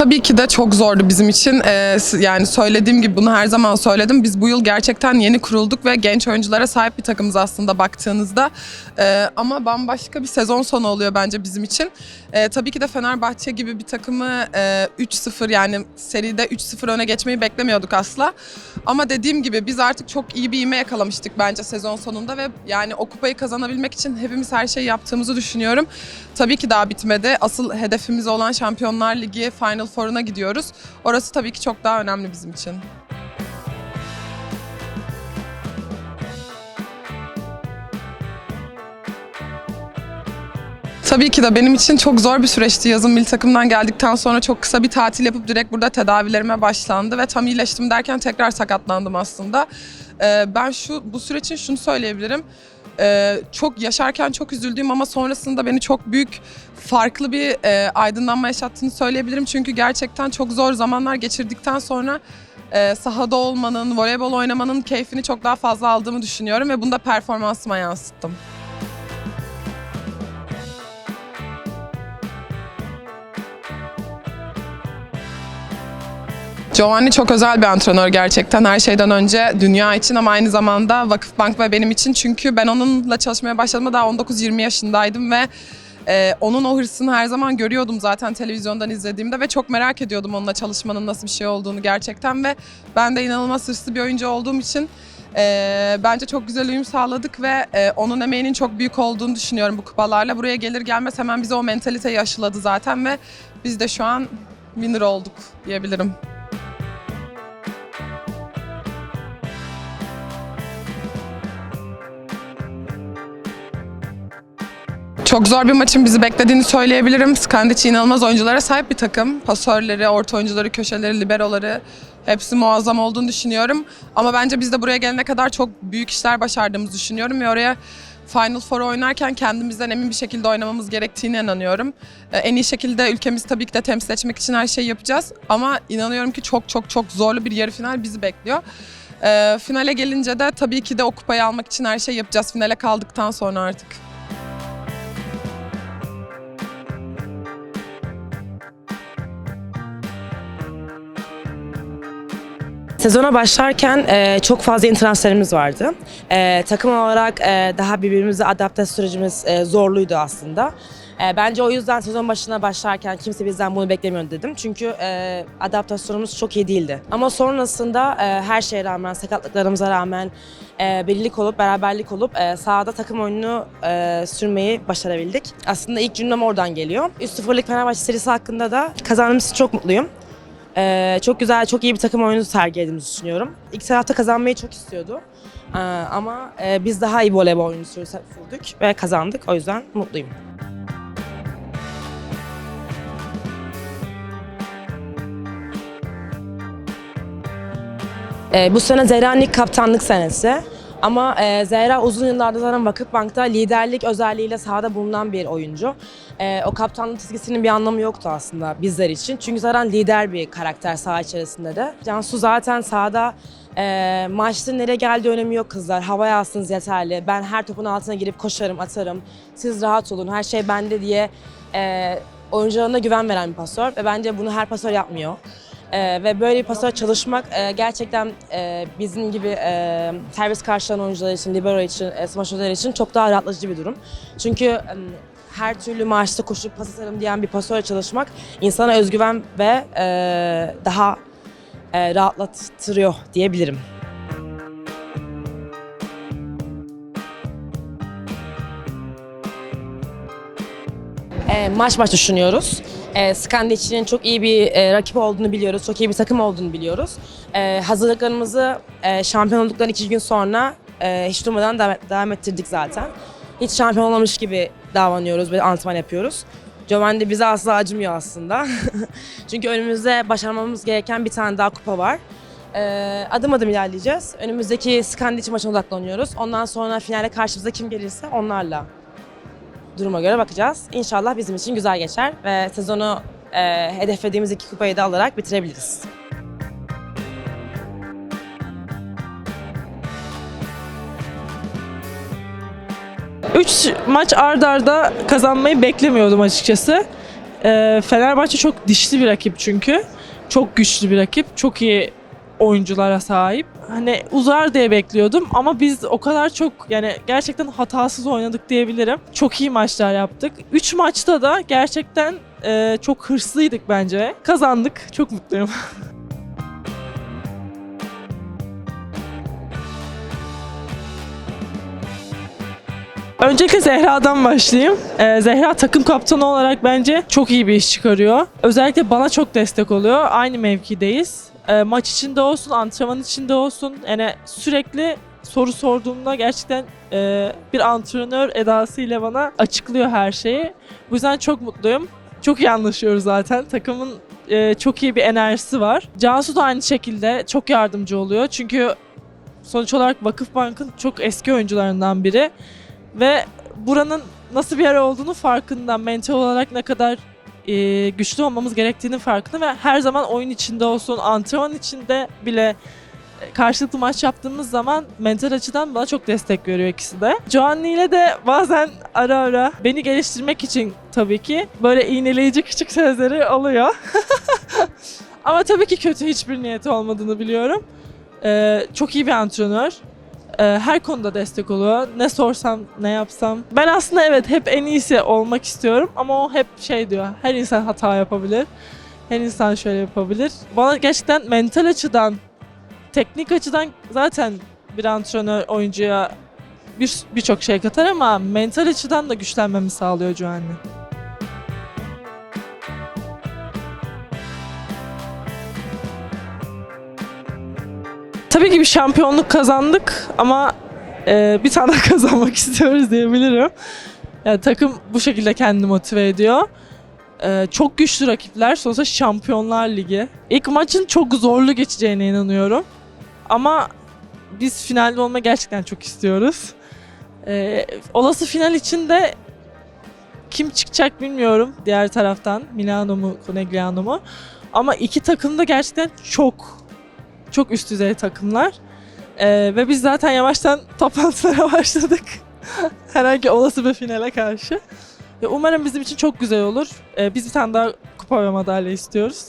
tabii ki de çok zordu bizim için. Ee, yani söylediğim gibi bunu her zaman söyledim. Biz bu yıl gerçekten yeni kurulduk ve genç oyunculara sahip bir takımız aslında baktığınızda. Ee, ama bambaşka bir sezon sonu oluyor bence bizim için. Ee, tabii ki de Fenerbahçe gibi bir takımı e, 3-0 yani seride 3-0 öne geçmeyi beklemiyorduk asla. Ama dediğim gibi biz artık çok iyi bir ivme yakalamıştık bence sezon sonunda ve yani o kupayı kazanabilmek için hepimiz her şeyi yaptığımızı düşünüyorum. Tabii ki daha bitmedi. Asıl hedefimiz olan Şampiyonlar Ligi Final Four'una gidiyoruz. Orası tabii ki çok daha önemli bizim için. Tabii ki de benim için çok zor bir süreçti. Yazın milli takımdan geldikten sonra çok kısa bir tatil yapıp direkt burada tedavilerime başlandı ve tam iyileştim derken tekrar sakatlandım aslında. Ee, ben şu bu süreç için şunu söyleyebilirim. Ee, çok yaşarken çok üzüldüğüm ama sonrasında beni çok büyük farklı bir e, aydınlanma yaşattığını söyleyebilirim. Çünkü gerçekten çok zor zamanlar geçirdikten sonra e, sahada olmanın, voleybol oynamanın keyfini çok daha fazla aldığımı düşünüyorum ve bunu da performansıma yansıttım. Giovanni çok özel bir antrenör gerçekten. Her şeyden önce dünya için ama aynı zamanda Vakıfbank ve benim için. Çünkü ben onunla çalışmaya başladığımda daha 19-20 yaşındaydım ve e, onun o hırsını her zaman görüyordum zaten televizyondan izlediğimde ve çok merak ediyordum onunla çalışmanın nasıl bir şey olduğunu gerçekten ve ben de inanılmaz hırslı bir oyuncu olduğum için e, bence çok güzel uyum sağladık ve e, onun emeğinin çok büyük olduğunu düşünüyorum bu kupalarla. Buraya gelir gelmez hemen bize o mentaliteyi aşıladı zaten ve biz de şu an winner olduk diyebilirim. Çok zor bir maçın bizi beklediğini söyleyebilirim. Skandic inanılmaz oyunculara sahip bir takım. Pasörleri, orta oyuncuları, köşeleri, liberoları hepsi muazzam olduğunu düşünüyorum. Ama bence biz de buraya gelene kadar çok büyük işler başardığımızı düşünüyorum ve oraya Final Four oynarken kendimizden emin bir şekilde oynamamız gerektiğine inanıyorum. Ee, En iyi şekilde ülkemizi tabii ki de temsil etmek için her şeyi yapacağız. Ama inanıyorum ki çok çok çok zorlu bir yarı final bizi bekliyor. Ee, finale gelince de tabii ki de o kupayı almak için her şeyi yapacağız. Finale kaldıktan sonra artık. Sezona başlarken e, çok fazla yeni transferimiz vardı. E, takım olarak e, daha birbirimize adapte sürecimiz e, zorluydu aslında. E, bence o yüzden sezon başına başlarken kimse bizden bunu beklemiyordu dedim. Çünkü e, adaptasyonumuz çok iyi değildi. Ama sonrasında e, her şeye rağmen, sakatlıklarımıza rağmen e, birlik olup, beraberlik olup e, sahada takım oyununu e, sürmeyi başarabildik. Aslında ilk cümlem oradan geliyor. 3-0'lık Fenerbahçe serisi hakkında da kazandığımız için çok mutluyum. Ee, çok güzel, çok iyi bir takım oyunu sergilediğimizi düşünüyorum. İlk tarafta kazanmayı çok istiyordu. Ee, ama e, biz daha iyi voleybol oyunu sür- sürdük ve kazandık. O yüzden mutluyum. Ee, bu sene Zehra'nın ilk kaptanlık senesi. Ama e, Zehra uzun yıllardır zaten Vakıfbank'ta liderlik özelliğiyle sahada bulunan bir oyuncu. E, o kaptanlık çizgisinin bir anlamı yoktu aslında bizler için. Çünkü zaten lider bir karakter saha içerisinde de. Cansu zaten sahada e, maçta nereye geldiği önemi yok kızlar. Havaya alsınız yeterli. Ben her topun altına girip koşarım, atarım. Siz rahat olun, her şey bende diye e, oyuncularına güven veren bir pasör. Ve bence bunu her pasör yapmıyor. Ee, ve böyle bir pasör çalışmak e, gerçekten e, bizim gibi e, servis karşılayan oyuncular için, libero için, e, smaçörler için çok daha rahatlatıcı bir durum. Çünkü e, her türlü maçta koşup pas atarım diyen bir pasörle çalışmak insana özgüven ve e, daha e, rahatlattırıyor diyebilirim. E, maç maç düşünüyoruz. E, Skandic'in çok iyi bir e, rakip olduğunu biliyoruz. Çok iyi bir takım olduğunu biliyoruz. E, hazırlıklarımızı e, şampiyon olduktan iki gün sonra e, hiç durmadan devam, devam ettirdik zaten. Hiç şampiyon olmamış gibi davranıyoruz ve antrenman yapıyoruz. Giovanni de bize asla acımıyor aslında. Çünkü önümüzde başarmamız gereken bir tane daha kupa var. E, adım adım ilerleyeceğiz. Önümüzdeki Skandic maçına odaklanıyoruz. Ondan sonra finale karşımıza kim gelirse onlarla duruma göre bakacağız. İnşallah bizim için güzel geçer ve sezonu e, hedeflediğimiz iki kupayı da alarak bitirebiliriz. Üç maç ard arda kazanmayı beklemiyordum açıkçası. Ee, Fenerbahçe çok dişli bir rakip çünkü. Çok güçlü bir rakip. Çok iyi oyunculara sahip. Hani uzar diye bekliyordum ama biz o kadar çok yani gerçekten hatasız oynadık diyebilirim. Çok iyi maçlar yaptık. 3 maçta da gerçekten e, çok hırslıydık bence. Kazandık. Çok mutluyum. Öncelikle Zehra'dan başlayayım. Ee, Zehra takım kaptanı olarak bence çok iyi bir iş çıkarıyor. Özellikle bana çok destek oluyor. Aynı mevkideyiz. Ee, maç içinde olsun, antrenman içinde olsun. Yani sürekli soru sorduğumda gerçekten e, bir antrenör edasıyla bana açıklıyor her şeyi. Bu yüzden çok mutluyum. Çok iyi anlaşıyoruz zaten. Takımın e, çok iyi bir enerjisi var. Cansu da aynı şekilde çok yardımcı oluyor. Çünkü sonuç olarak Vakıfbank'ın çok eski oyuncularından biri ve buranın nasıl bir yer olduğunu farkında, mental olarak ne kadar e, güçlü olmamız gerektiğini farkında ve her zaman oyun içinde olsun, antrenman içinde bile e, karşılıklı maç yaptığımız zaman mental açıdan bana çok destek veriyor ikisi de. Joanny ile de bazen ara ara beni geliştirmek için tabii ki böyle iğneleyici küçük sözleri oluyor. Ama tabii ki kötü hiçbir niyeti olmadığını biliyorum. Ee, çok iyi bir antrenör. Ee, her konuda destek oluyor. Ne sorsam, ne yapsam. Ben aslında evet hep en iyisi olmak istiyorum ama o hep şey diyor. Her insan hata yapabilir. Her insan şöyle yapabilir. Bana gerçekten mental açıdan, teknik açıdan zaten bir antrenör oyuncuya bir birçok şey katar ama mental açıdan da güçlenmemi sağlıyor Joanne. Tabii ki bir şampiyonluk kazandık ama e, bir tane kazanmak istiyoruz diyebilirim. Yani takım bu şekilde kendini motive ediyor. E, çok güçlü rakipler. Sonuçta Şampiyonlar Ligi. İlk maçın çok zorlu geçeceğine inanıyorum. Ama biz finalde olmayı gerçekten çok istiyoruz. E, olası final için de kim çıkacak bilmiyorum diğer taraftan. Milano mu, Conegliano mu? Ama iki takım da gerçekten çok çok üst düzey takımlar. Ee, ve biz zaten yavaştan toplantılara başladık. Herhangi olası bir finale karşı. Ve umarım bizim için çok güzel olur. Ee, biz bir tane daha kupa ve madalya istiyoruz.